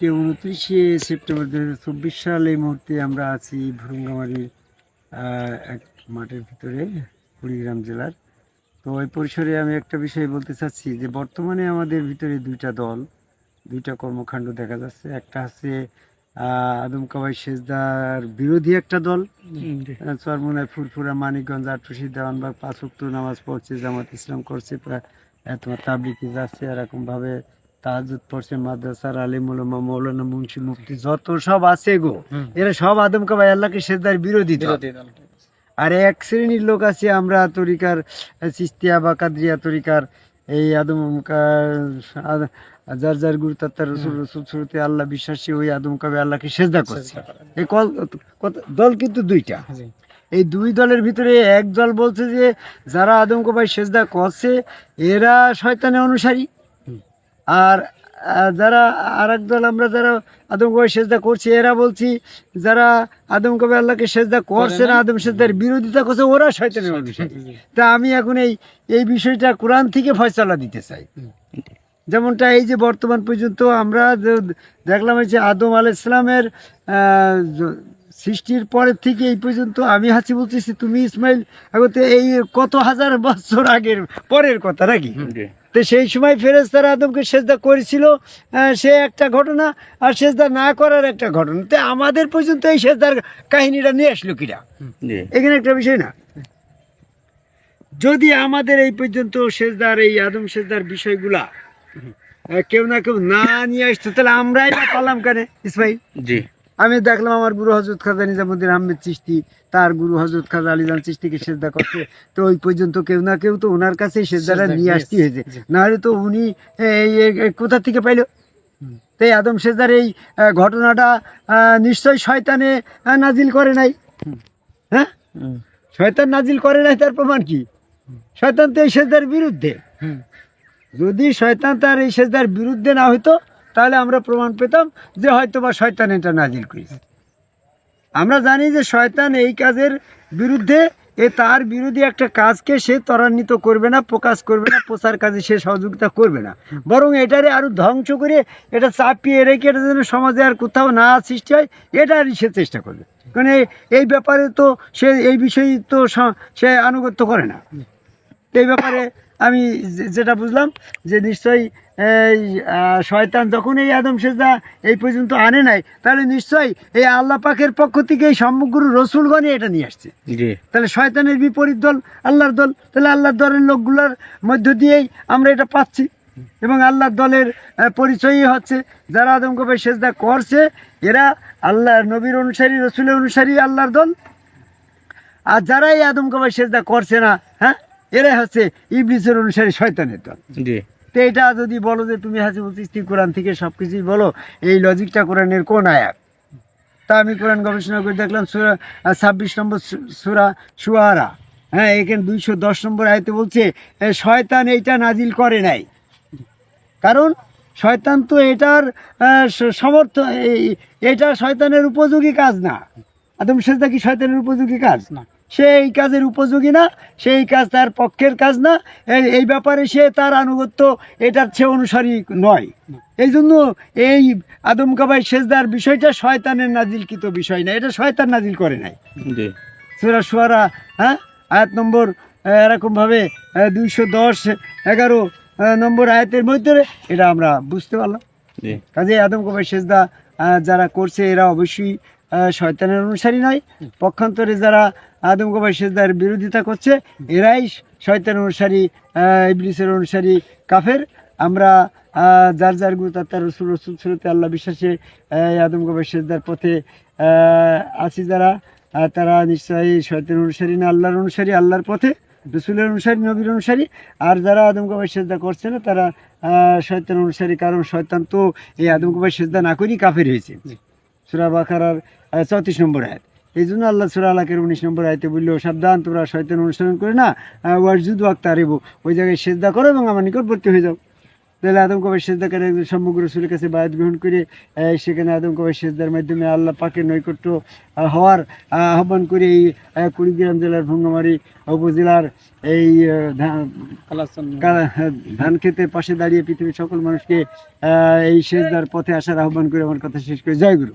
আজকে উনত্রিশে সেপ্টেম্বর দু হাজার চব্বিশ সাল এই মুহূর্তে আমরা আছি ভুরুঙ্গামারির এক মাঠের ভিতরে কুড়িগ্রাম জেলার। তো এই পরিসরে আমি একটা বিষয় বলতে চাচ্ছি যে বর্তমানে আমাদের ভিতরে দুইটা দল দুইটা কর্মকাণ্ড দেখা যাচ্ছে। একটা হচ্ছে আহ, আদমকাবাই সেজদার বিরোধী একটা দল চরমোনায় ফুরফুরা মানিকগঞ্জ আটরশি দেওয়ানবাগ পাঁচ উক্ত নামাজ পড়ছে জামাত ইসলাম করছে প্রায় তোমার তাবলিকে যাচ্ছে এরকম ভাবে তাহাজুদ পড়ছে মাদ্রাসার আলিম উলামা মৌলানা মুন্সি মুফতি যত সব আছে গো। এরা সব আদমকা ভাই আল্লাহকে সেজদার বিরোধী আর এক শ্রেণির লোক আছে আমরা তরিকার আহ, চিস্তিয়া বা কাদরিয়া তরিকার এই আদমকা যার যার গুরু তার রসুল রসুল শুরুতে আল্লাহ বিশ্বাসী ওই আদম কবে আল্লাহকে সেজদা করছে। এই কল কত- দল কিন্তু দুইটা। এই দুই দলের ভিতরে এক দল বলছে যে যারা আদম কবাই সেজদা করছে এরা শয়তানের অনুসারী। আর যারা আর এক দল আমরা যারা আদম কবাই সেজদা করছি এরা বলছি যারা আদম কবে আল্লাহকে সেজদা করছে না আদম সেজদার বিরোধিতা করছে ওরা শয়তানের অনুসারী তা আমি এখন এই এই বিষয়টা কোরআন থেকে ফয়সলা দিতে চাই। যেমনটা এই যে বর্তমান পর্যন্ত আমরা দেখলাম এই যে আদম আল ইসলামের সৃষ্টির পরের থেকে এই পর্যন্ত আমি হাসি বলতেছি তুমি ইসমাইল আগতে এই কত হাজার বছর আগের পরের কথা নাকি? তো সেই সময় ফেরেস্তারা আদমকে সেজদা করেছিল সে একটা ঘটনা আর সেজদা না করার একটা ঘটনা। তো আমাদের পর্যন্ত এই সেজদার কাহিনীটা নিয়ে আসলো কিরা? এখানে একটা বিষয় না? যদি আমাদের এই পর্যন্ত সেজদার এই আদম সেজদার বিষয়গুলা কেউ না কেউ না নিয়ে আসতো তাহলে আমরাই না পালাম কেন? ইসমাইল? জি। আমি দেখলাম আমার গুরু হজরত খাজা নিজামুদ্দিন আহমেদ চিস্তি তার গুরু হজরত খাজা আলিজান চিস্তিকে সেজদা করছে। তো ওই পর্যন্ত কেউ না কেউ তো ওনার কাছেই সেজদাটা নিয়ে আসতে হয়েছে। নাহলে তো উনি কোথা থেকে পাইল? তো এই আদম সেজদার এই ঘটনাটা আহ, নিশ্চয়ই শয়তানে নাজিল করে নাই। হ্যাঁ? শয়তান নাজিল করে নাই তার প্রমাণ কি? শয়তান তো এই সেজদার বিরুদ্ধে। যদি শয়তান তার এই সেজদার বিরুদ্ধে না হইতো তাহলে আমরা প্রমাণ পেতাম যে হয়তো বা শয়তান এটা নাজিল করেছে। আমরা জানি যে শয়তান এই কাজের বিরুদ্ধে, এ তার বিরোধী একটা কাজকে সে ত্বরান্বিত করবে না, প্রকাশ করবে না, প্রচার কাজে সে সহযোগিতা করবে না। বরং এটারে আরও ধ্বংস করে, এটা চাপিয়ে রেখে এটা যেন সমাজে আর কোথাও না সৃষ্টি হয়, এটারই সে চেষ্টা করবে। কারণ এই ব্যাপারে তো সে, এই বিষয়ে তো সে আনুগত্য করে না। এই ব্যাপারে আমি যেটা বুঝলাম যে নিশ্চয়ই এই শয়তান যখন এই আদম সেজদা এই পর্যন্ত আনে নাই তাহলে নিশ্চয়ই এই আল্লাহ পাকের পক্ষ থেকে এই সমগ্র রসুলগণই এটা নিয়ে আসছে। তাহলে শয়তানের বিপরীত দল আল্লাহর দল তাহলে আল্লাহর দলের লোকগুলোর মধ্য দিয়েই আমরা এটা পাচ্ছি। এবং আল্লাহর দলের পরিচয়ই হচ্ছে যারা আদম কবে সেজদা করছে এরা আল্লাহর নবীর অনুসারী রসুলের অনুসারী আল্লাহর দল। আর যারা এই আদম কবে সেজদা করছে না হ্যাঁ এরাই হচ্ছে ইবলিসের অনুসারী শয়তানের দল। তো এটা যদি বলো যে তুমি হাসিবুল চিস্তি কোরআন থেকে সব কিছুই বলো এই লজিকটা কোরআনের কোন আয়াত? তা আমি কোরআন গবেষণা করে দেখলাম সুরা ছাব্বিশ নম্বর সুরা সুয়ারা। হ্যাঁ এখানে দুইশো দশ নম্বর আয়তে বলছে শয়তান এইটা নাজিল করে নাই। কারণ শয়তান তো এটার সমর্থ এই- এটা শয়তানের উপযোগী কাজ না। আদম সেজদা কি শয়তানের উপযোগী কাজ? না। সে এই কাজের উপযোগী না সেই কাজ তার পক্ষের কাজ না এই- ব্যাপারে সে তার আনুগত্য এটার চেয়ে অনুসারী নয়। এই জন্য এই আদম কাবাই সেজদার বিষয়টা শয়তানের নাজিলকৃত বিষয় না এটা শয়তান নাজিল করে নাই। সুরা সুয়ারা হ্যাঁ আয়াত নম্বর এরকমভাবে দুইশো দশ এগারো নম্বর আয়াতের মধ্যে এটা আমরা বুঝতে পারলাম। কাজে আদম কবাই সেজদা যারা করছে এরা অবশ্যই শয়তানের অনুসারী নয়। পক্ষান্তরে যারা আদম কবাই সেজদার বিরোধিতা করছে এরাই শয়তান অনুসারী ইবলিসের অনুসারী কাফের। আমরা যার যার গুরু তার রসুল রসুল সুরতে আল্লাহ বিশ্বাসে আদম কবাই সেজদার পথে আছি যারা। তারা নিশ্চয়ই শয়তান অনুসারী না আল্লাহর অনুসারী আল্লাহর পথে রসুলের অনুসারী নবীর অনুসারী। আর যারা আদম কবাই সেজদা করছে না তারা শয়তান অনুসারী কারণ শয়তান তো এই আদম কবাই সেজদা না করেই কাফের হয়েছে। সুরা বাকারার চৌত্রিশ নম্বর আয়াত। এই জন্য আল্লাহ সুরা আলাকের উনিশ নম্বর আয়তে বলল সাবধান তোমরা শয়তান অনুসরণ করে না ওয়াজুদ ওয়াক্ত আরেবো ওই জায়গায় সেজদা করো এবং আমার নিকটবর্তী হয়ে যাও। তাহলে আদম কবাই সেজদা করে? একজন সম্মুখ রসুলের কাছে বায়াত গ্রহণ করে সেখানে আদম কবাই সেজদার মাধ্যমে আল্লাহ পাকের নৈকট্য হওয়ার আহ, আহ্বান করে এই কুড়িগ্রাম জেলার ভঙ্গমারি উপজেলার এই ধান ক্ষেতের পাশে দাঁড়িয়ে পৃথিবীর সকল মানুষকে এই সেজদার পথে আসার আহ্বান করে আমার কথা শেষ করে। জয় গুরু।